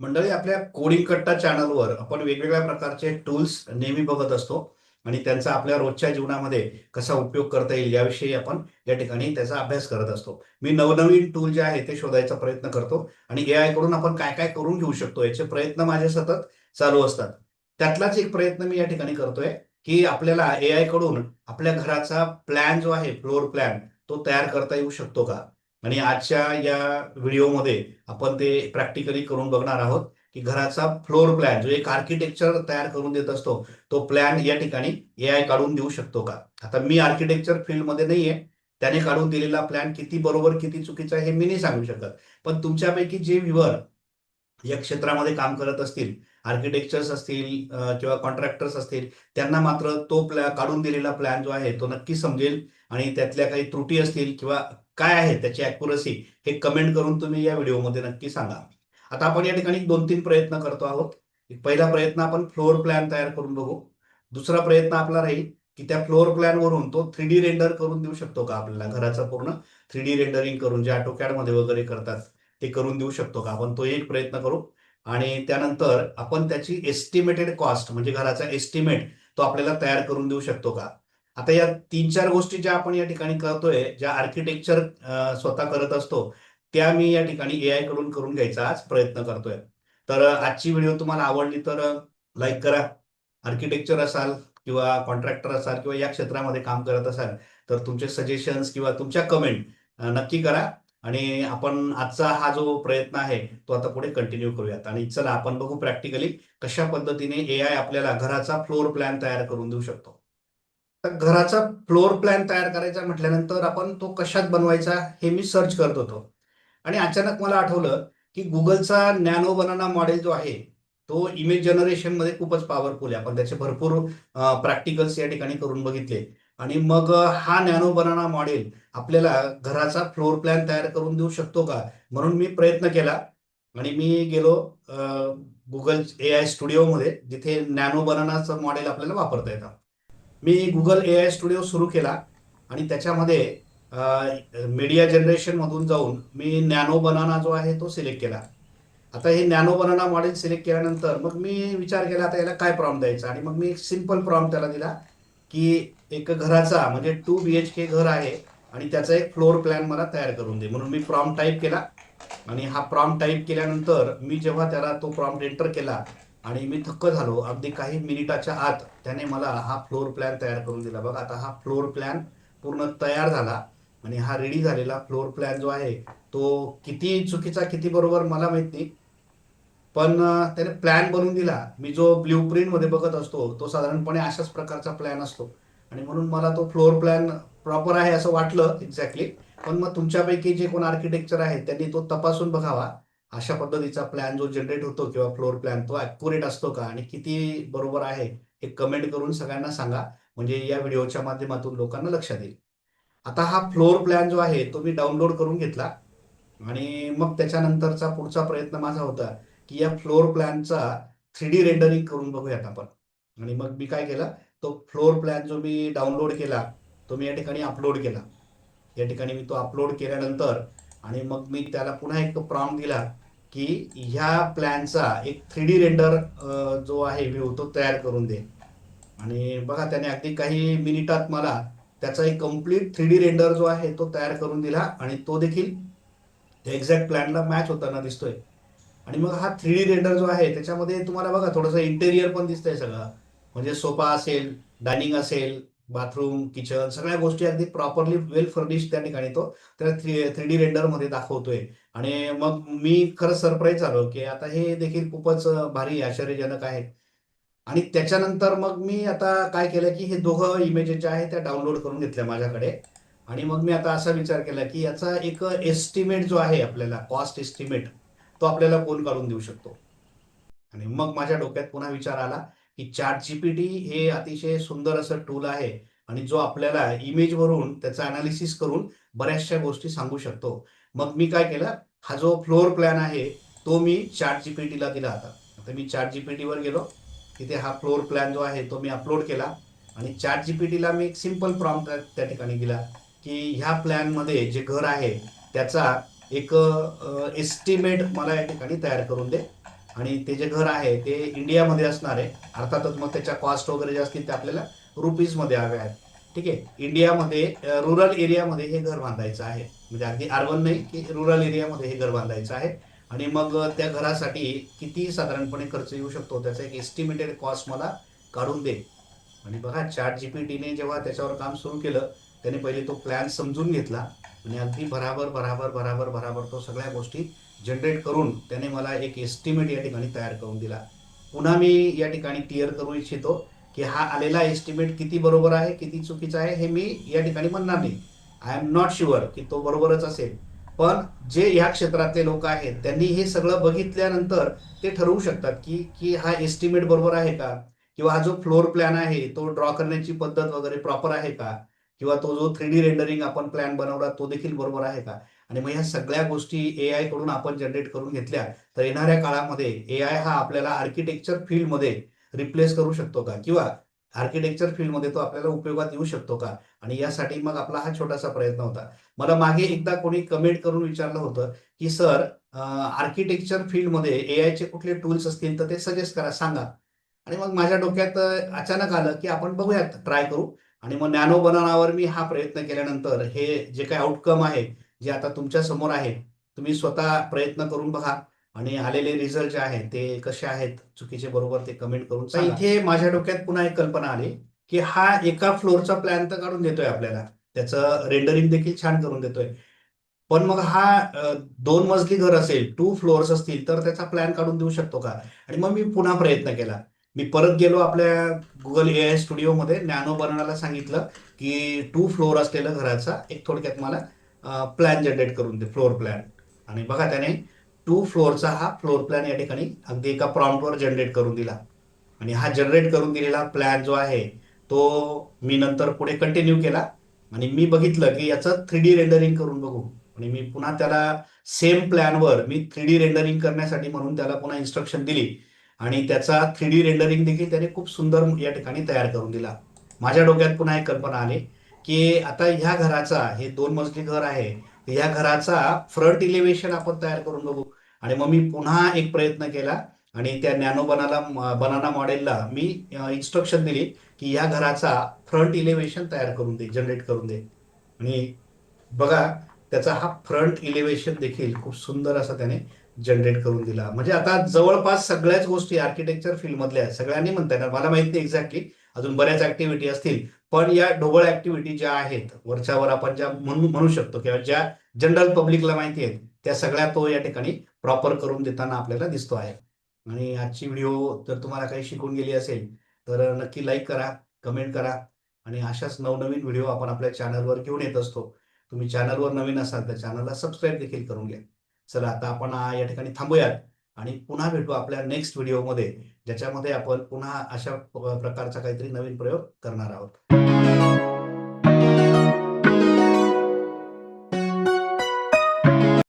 मंडळी आपल्या कोडिंग कट्टा चॅनलवर आपण वेगवेगळ्या प्रकारचे टूल्स नेहमी बघत असतो आणि त्यांचा आपल्या रोजच्या जीवनामध्ये कसा उपयोग करता येईल याविषयी आपण या ठिकाणी त्याचा अभ्यास करत असतो. मी नवनवीन टूल जे आहे ते शोधायचा प्रयत्न करतो आणि ए आयकडून आपण काय काय करून घेऊ शकतो याचे प्रयत्न माझे सतत चालू असतात. त्यातलाच एक प्रयत्न मी या ठिकाणी करतोय की आपल्याला ए आयकडून आपल्या घराचा प्लॅन जो आहे फ्लोअर प्लॅन तो तयार करता येऊ शकतो का? आणि आजच्या या व्हिडिओमध्ये आपण ते प्रॅक्टिकली करून बघणार आहोत की घराचा फ्लोअर प्लॅन जो एक आर्किटेक्चर तयार करून देत असतो तो प्लॅन या ठिकाणी ए आय काढून देऊ शकतो का? आता मी आर्किटेक्चर फील्डमध्ये नाहीये. त्याने काढून दिलेला प्लॅन किती बरोबर किती चुकीचा हे मी नाही सांगू शकत. पण तुमच्यापैकी जे व्ह्युअर या क्षेत्रामध्ये काम करत असतील आर्किटेक्चर्स असतील किंवा कॉन्ट्रॅक्टर्स असतील त्यांना मात्र तो प्लॅ काढून दिलेला प्लॅन जो आहे तो नक्की समजेल. आणि त्यातल्या काही त्रुटी असतील किंवा काय आहे त्याची अॅक्युरसी हे कमेंट करून तुम्ही या व्हिडिओमध्ये नक्की सांगा. आता आपण या ठिकाणी दोन तीन प्रयत्न करतो आहोत. पहिला प्रयत्न आपण फ्लोअर प्लॅन तयार करून बघू. दुसरा प्रयत्न आपला राहील की त्या फ्लोअर प्लॅन वरून तो थ्री डी रेंडर करून देऊ शकतो का आपल्याला घराचा पूर्ण? थ्री डी रेंडरिंग करून जे ऑटोकॅडमध्ये वगैरे करतात ते करून देऊ शकतो का? आपण तो एक प्रयत्न करू. आणि त्यानंतर आपण त्याची एस्टिमेटेड कॉस्ट म्हणजे घराचा एस्टिमेट तो आपल्याला तयार करून देऊ शकतो का? आता या तीन चार गोष्टी ज्या आपण या ठिकाणी करतोय ज्या आर्किटेक्चर स्वतः करत असतो त्या मी या ठिकाणी ए आयकडून करून घ्यायचा आज प्रयत्न करतोय. तर आजची व्हिडिओ तुम्हाला आवडली तर लाईक करा. आर्किटेक्चर असाल किंवा कॉन्ट्रॅक्टर असाल किंवा या क्षेत्रामध्ये काम करत असाल तर तुमचे सजेशन्स किंवा तुमच्या कमेंट नक्की करा. आणि आपण आजचा हा जो प्रयत्न आहे तो आता पुढे कंटिन्यू करूयात. आणि चला आपण बघू प्रॅक्टिकली कशा पद्धतीने ए आय आपल्याला घराचा फ्लोअर प्लॅन तयार करून देऊ शकतो. तर घराचा फ्लोअर प्लॅन तयार करायचा म्हटल्यानंतर आपण तो कशात बनवायचा हे मी सर्च करत होतो. आणि अचानक मला आठवलं की गुगलचा नॅनो बनाना मॉडेल जो आहे तो इमेज जनरेशनमध्ये खूपच पॉवरफुल आहे. आपण त्याचे भरपूर प्रॅक्टिकल्स या ठिकाणी करून बघितले. आणि मग हा नॅनो बनाना मॉडेल आपल्याला घराचा फ्लोअर प्लॅन तयार करून देऊ शकतो का? म्हणून मी प्रयत्न केला. आणि मी गेलो गुगल ए आय स्टुडिओमध्ये जिथे नॅनो बनानाचं मॉडेल आपल्याला वापरता येतं. मी गुगल ए आय स्टुडिओ सुरू केला आणि त्याच्यामध्ये मीडिया जनरेशनमधून जाऊन मी नॅनो बनाना जो आहे तो सिलेक्ट केला. आता हे नॅनो बनाना मॉडेल सिलेक्ट केल्यानंतर मग मी विचार केला आता याला काय प्रॉम द्यायचा? आणि मग मी एक सिंपल प्रॉम त्याला दिला की एक घराचा म्हणजे टू बी एच के घर आहे आणि त्याचा एक फ्लोअर प्लॅन मला तयार करून दे. म्हणून मी प्रॉम टाईप केला आणि हा प्रॉम टाईप केल्यानंतर मी जेव्हा त्याला तो प्रॉम्प्ट एंटर केला आणि मी थक्क झालो. अगदी काही मिनिटाच्या आत त्याने मला हा फ्लोअर प्लॅन तयार करून दिला. बघा आता हा फ्लोअर प्लॅन पूर्ण तयार झाला. आणि हा रेडी झालेला फ्लोअर प्लॅन जो आहे तो किती चुकीचा किती बरोबर मला माहीत नाही. पण त्याने प्लॅन बनवून दिला. मी जो ब्ल्यू प्रिंटमध्ये बघत असतो तो साधारणपणे अशाच प्रकारचा प्लॅन असतो. आणि म्हणून मला तो फ्लोअर प्लॅन प्रॉपर आहे असं वाटलं एक्झॅक्टली पण मग तुमच्यापैकी जे कोण आर्किटेक्चर आहेत त्यांनी तो तपासून बघावा. अशा पद्धतीचा प्लॅन जो जनरेट होतो किंवा फ्लोर प्लॅन तो ॲक्युरेट असतो का आणि किती बरोबर आहे हे कमेंट करून सगळ्यांना सांगा. म्हणजे या व्हिडिओच्या माध्यमातून लोकांना लक्षात येईल आता हा फ्लोर प्लॅन जो आहे तो मी डाउनलोड करून घेतला. आणि मग त्याच्यानंतरचा पुढचा प्रयत्न माझा होता की या फ्लोअर प्लॅनचा थ्री डी रेंडरिंग करून बघूयात आपण. आणि मग मी काय केलं तो फ्लोअर प्लॅन जो मी डाउनलोड केला तो मी या ठिकाणी अपलोड केला. या ठिकाणी मी तो अपलोड केल्यानंतर आणि मग मी त्याला पुन्हा एक प्रॉम्प्ट दिला. की ह्या प्लॅनचा एक थ्री डी रेंडर जो आहे व्ह्यू तो तयार करून दे. आणि बघा त्याने अगदी काही मिनिटात मला त्याचा एक कंप्लीट थ्री डी रेंडर जो आहे तो तयार करून दिला आणि तो देखील एक्झॅक्ट प्लॅनला मॅच होताना दिसतोय. आणि मग हा थ्री डी रेंडर जो आहे त्याच्यामध्ये तुम्हाला बघा थोडंसं इंटेरियर पण दिसतंय सगळं. म्हणजे सोफा असेल डायनिंग असेल बाथरूम किचन सगळ्या गोष्टी अगदी प्रॉपरली वेल फर्निश त्या ठिकाणी तो त्या थ्री थ्री डी रेंडरमध्ये दाखवतोय. आणि मग मी खरंच सरप्राईज झालो की आता हे देखील खूपच भारी आश्चर्यजनक आहे. आणि त्याच्यानंतर मग मी आता काय केलं की हे दोघं इमेजेस ज्या आहेत त्या डाउनलोड करून घेतल्या माझ्याकडे. आणि मग मी आता असा विचार केला की याचा एक एस्टिमेट जो आहे आपल्याला कॉस्ट एस्टिमेट तो आपल्याला कोण काढून देऊ शकतो? आणि मग माझ्या डोक्यात पुन्हा विचार आला की चॅट जीपीटी हे अतिशय सुंदर असं टूल आहे आणि जो आपल्याला इमेजवरून त्याचं अनालिसिस करून बऱ्याचशा गोष्टी सांगू शकतो. मग मी काय केलं? हा जो फ्लोअर प्लॅन आहे तो मी चॅट जीपीटीला दिला आता आता मी चॅट जीपीटीवर गेलो. तिथे हा फ्लोअर प्लॅन जो आहे तो मी अपलोड केला आणि चॅट जीपीटीला मी एक सिंपल प्रॉम्प्ट त्या ठिकाणी दिला की ह्या प्लॅनमध्ये जे घर आहे त्याचा एक एस्टिमेट मला या ठिकाणी तयार करून दे. आणि ते जे घर आहे ते इंडियामध्ये असणार आहे. अर्थातच मग त्याच्या कॉस्ट वगैरे जे असतील ते आपल्याला रुपीजमध्ये हवे आहेत. ठीक आहे? इंडियामध्ये रुरल एरियामध्ये हे घर बांधायचं आहे. म्हणजे अगदी अर्बन नाही की रुरल एरियामध्ये हे घर बांधायचं आहे. आणि मग त्या घरासाठी किती साधारणपणे खर्च येऊ शकतो त्याचा एक एस्टिमेटेड कॉस्ट मला काढून दे. आणि बघा चॅट टीने जेव्हा त्याच्यावर काम सुरू केलं त्याने पहिले तो प्लॅन समजून घेतला. आणि अगदी बराबर बराबर बराबर बराबर तो सगळ्या गोष्टी जनरेट करून त्याने मला एक एस्टिमेट या ठिकाणी तयार करून दिला. पुन्हा मी या ठिकाणी क्लिअर करू इच्छितो की हा आलेला एस्टिमेट किती बरोबर आहे किती चुकीचा आहे हे मी या ठिकाणी म्हणणार नाही. आय एम नॉट शुअर की तो बरोबरच असेल. पण जे ह्या क्षेत्रातले लोक आहेत त्यांनी हे सगळं बघितल्यानंतर ते ठरवू शकतात की की हा एस्टिमेट बरोबर आहे का? किंवा हा जो फ्लोर प्लॅन आहे तो ड्रॉ करण्याची पद्धत वगैरे प्रॉपर आहे का? किंवा तो जो थ्री डी रेंडरिंग आपण प्लॅन बनवला तो देखील बरोबर आहे का? आणि मग या सगळ्या गोष्टी ए आयकडून आपण जनरेट करून घेतल्या तर येणाऱ्या काळामध्ये ए आय हा आपल्याला आर्किटेक्चर फील्डमध्ये रिप्लेस करू शकतो का? किंवा आर्किटेक्चर फील्डमध्ये तो आपल्याला उपयोगात येऊ शकतो का? आणि यासाठी मग आपला हा छोटासा प्रयत्न होता. मला मागे एकदा कोणी कमेंट करून विचारलं होतं की सर आर्किटेक्चर फील्डमध्ये ए आयचे कुठले टूल्स असतील तर ते सजेस्ट करा सांगा. आणि मग माझ्या डोक्यात अचानक आलं की आपण बघूयात ट्राय करू. आणि मग नॅनो बनानावर मी हा प्रयत्न केल्यानंतर हे जे काही आउटकम आहे जे आता तुमच्यासमोर आहे तुम्ही स्वतः प्रयत्न करून बघा. आणि आलेले रिझल्ट जे आहेत ते कसे आहेत? चुकीचे बरोबर ते कमेंट करून. इथे माझ्या डोक्यात पुन्हा एक कल्पना आली की हा एका फ्लोअरचा प्लॅन तर काढून देतोय आपल्याला. त्याचं रेंडरिंग देखील छान करून देतोय. पण मग हा दोन मजली घर असेल टू फ्लोअर्स असतील तर त्याचा प्लॅन काढून देऊ शकतो का? आणि मग मी पुन्हा प्रयत्न केला. मी परत गेलो आपल्या गुगल ए आय स्टुडिओमध्ये नॅनो बनवण्याला सांगितलं की टू फ्लोअर असलेलं घराचा एक थोडक्यात मला प्लॅन जनरेट करून दे फ्लोअर प्लॅन आणि बघा त्याने टू फ्लोअरचा हा फ्लोअर प्लॅन या ठिकाणी अगदी एका प्रॉम्प्टवर जनरेट करून दिला. आणि हा जनरेट करून दिलेला प्लॅन जो आहे तो मी नंतर पुढे कंटिन्यू केला. आणि मी बघितलं की याचं थ्री डी रेंडरिंग करून बघू. आणि मी पुन्हा त्याला सेम प्लॅनवर मी थ्री डी रेंडरिंग करण्यासाठी म्हणून त्याला पुन्हा इन्स्ट्रक्शन दिली. आणि त्याचा थ्री डी रेंडरिंग देखील त्याने खूप सुंदर या ठिकाणी तयार करून दिला. माझ्या डोक्यात पुन्हा एक कल्पना आली. की आता ह्या घराचा हे दोन मजली घर आहे या घराचा फ्रंट इलेव्हेशन आपण तयार करून बघू. आणि मग मी पुन्हा एक प्रयत्न केला आणि त्या नॅनो बनाला बनाना मॉडेलला मी इन्स्ट्रक्शन दिली की या घराचा फ्रंट इलेव्हेशन तयार करून दे जनरेट करून दे. आणि बघा त्याचा हा फ्रंट इलेव्हेशन देखील खूप सुंदर असा त्याने जनरेट करून दिला. म्हणजे आता जवळपास सगळ्याच गोष्टी आर्किटेक्चर फील्डमधल्या सगळ्यांनी म्हणता येणार मला माहीत नाही एक्झॅक्टली अजून बऱ्याच ऍक्टिव्हिटी असतील. पण या ढोबळ ऍक्टिव्हिटी ज्या आहेत वरच्यावर आपण ज्या म्हणू म्हणू शकतो किंवा ज्या जनरल पब्लिकला माहिती आहेत त्या सगळ्या तो या ठिकाणी प्रॉपर करून देताना आपल्याला दिसतो आहे. आणि आजची व्हिडिओ जर तुम्हाला काही शिकून गेली असेल तर नक्की लाईक करा कमेंट करा. आणि अशाच नवनवीन व्हिडिओ आपण आपल्या चॅनलवर घेऊन येत असतो. तुम्ही चॅनलवर नवीन असाल तर चॅनलला सबस्क्राईब देखील करून घ्या. चला आता आपण या ठिकाणी थांबूयात. आणि पुन्हा भेटू आपल्या नेक्स्ट व्हिडिओमध्ये ज्याच्यामध्ये आपण पुन्हा अशा प्रकारचा काहीतरी नवीन प्रयोग करणार आहोत.